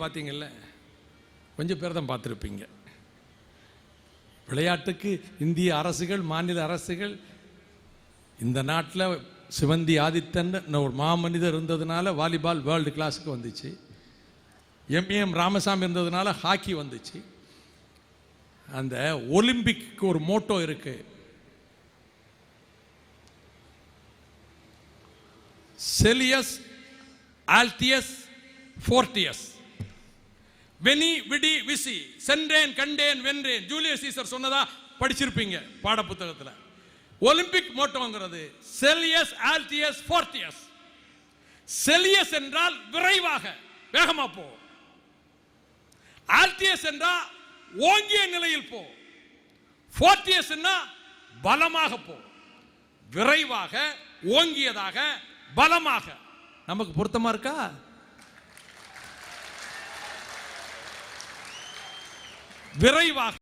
Stadium பார்த்தீங்கல்ல கொஞ்சம் பேர் தான் பார்த்துருப்பீங்க விளையாட்டுக்கு இந்திய அரசுகள் மாநில அரசுகள் இந்த நாட்டில் சிவந்தி ஆதித்தன் ஒரு மாமனிதர் இருந்ததுனால வாலிபால் வேர்ல்டு கிளாஸுக்கு வந்துச்சு. எம்ஏஎம் ராமசாமி இருந்ததுனால ஹாக்கி வந்துச்சு. அந்த ஒலிம்பிக்கு ஒரு மோட்டோ இருக்கு. செலியஸ் ஆல்டியஸ் ஃபோர்டியஸ். வெனி விடி விசி சென்றேன் கண்டேன் வென்றேன். ஜூலியஸ் சீசர் சொன்னதா படிச்சிருப்பீங்க பாட புத்தகத்தில் ஒலிம்பிக் மோட்டோங்கிறது செலியஸ் ஆல்டியஸ் ஃபோர்த்தியஸ் செலியஸ் என்றால் விரைவாக வேகமா போ. ஆல்டியஸ் என்றால் ஓங்கிய நிலையில் போ. ஃபோர்த்தியஸ் பலமாக போ. விரைவாக ஓங்கியதாக பலமாக. நமக்கு பொருத்தமா இருக்கா? விரைவாக